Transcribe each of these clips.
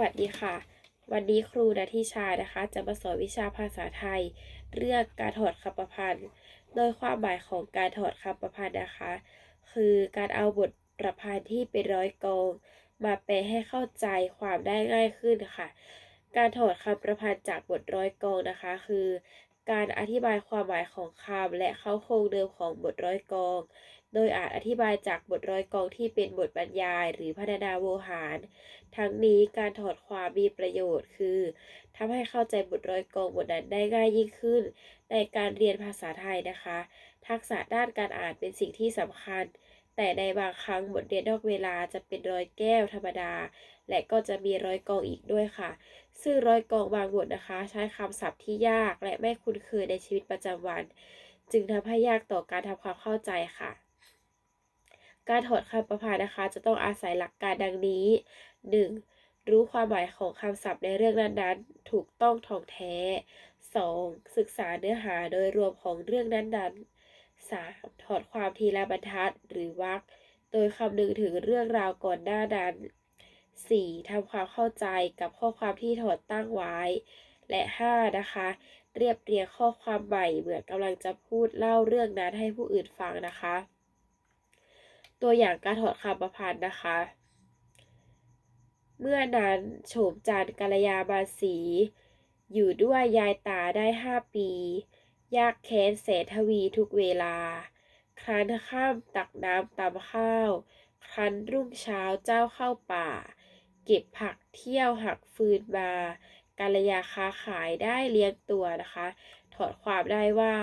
วัสดีค่ะ วันนี้ครูนาทิชานะคะ จะมาสอนวิชาภาษาไทย เรื่องการถอดคำประพันธ์ โดยความหมายของการถอดคำประพันธ์นะคะ คือการเอาบทประพันธ์ที่เป็นร้อยกองมาแปลให้เข้าใจความได้ง่ายขึ้นค่ะ การถอดคำประพันธ์จากบทร้อยกองนะคะ คือ การอธิบายความหมายของคำและเข้าโครงเดิมของบทร้อยกอง โดยอาจอธิบายจากบทร้อยกองที่เป็นบทบรรยาย หรือพัฒนาโวหาร ทั้งนี้การถอดความมีประโยชน์ คือทำให้เข้าใจบทร้อยกองบทนั้นได้ง่ายยิ่งขึ้น ในการเรียนภาษาไทยนะคะ ทักษะด้านการอ่านเป็นสิ่งที่สำคัญ แต่ในบางครั้งบทเรียนนอกเวลาจะเป็นร้อยแก้วธรรมดา และก็จะมีร้อยกองอีกด้วยค่ะ ซึ่งร้อยกองบางบทนะคะ ใช้คำศัพท์ที่ยากและไม่คุ้นเคยในชีวิตประจำวัน จึงทำให้ยากต่อการทำความเข้าใจค่ะ การถอดคำประพันธ์นะคะ จะต้องอาศัยหลักการดังนี้ 1. รู้ความหมายของคำศัพท์ในเรื่องนั้นๆ ถูกต้องท่องแท้ 2. ศึกษาเนื้อหาโดยรวมของเรื่องนั้นๆ 3. ถอดความทีละบรรทัดหรือวรรคโดยคำนึงถึงเรื่องราวก่อนหน้านั้น 4. ทำความเข้าใจกับข้อความที่ถอดตั้งไว้ และ 5. นะคะ เรียบเรียงข้อความใหม่เหมือนกำลังจะพูดเล่าเรื่องนั้นให้ผู้อื่นฟังนะคะ ตัวอย่างการถอดคำประพันธ์นะคะ เมื่อนั้นโฉมจันทร์กัลยามาสี อยู่ด้วยยายตาได้ห้าปี ยากแค้นแสนทวีทุกเวลา ครั้นข้ามตักน้ำตำข้าว ครั้นรุ่งเช้าเจ้าเข้าป่า เก็บผักเที่ยวหักฟืนมากาลยาค้าขายได้เลี้ยงตัวนะคะ ถอดความได้ว่า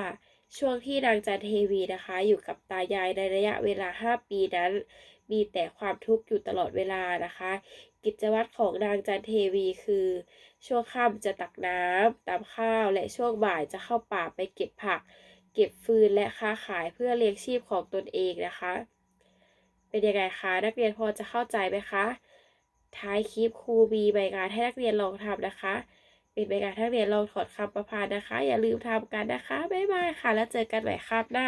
ช่วงที่นางจันเทวีนะคะ อยู่กับตายายในระยะเวลา 5 ปีนั้น มีแต่ความทุกข์อยู่ตลอดเวลานะคะ กิจวัตรของนางจันเทวีคือ ช่วงค่ำจะตักน้ำตำข้าว และช่วงบ่ายจะเข้าป่าไปเก็บผัก เก็บฟืนและค้าขายเพื่อเลี้ยงชีพของตนเองนะคะ เป็นยังไงคะนักเรียนพอจะเข้าใจไหมคะท้ายคลิปครูมีใบงานให้นักเรียนลองทำนะคะ ป็นใบงานให้นักเรียนลองถอดคำประพันธ์นะคะ อย่าลืมทำกันนะคะ บ๊ายบายค่ะ แล้วเจอกันใหม่คาบหน้า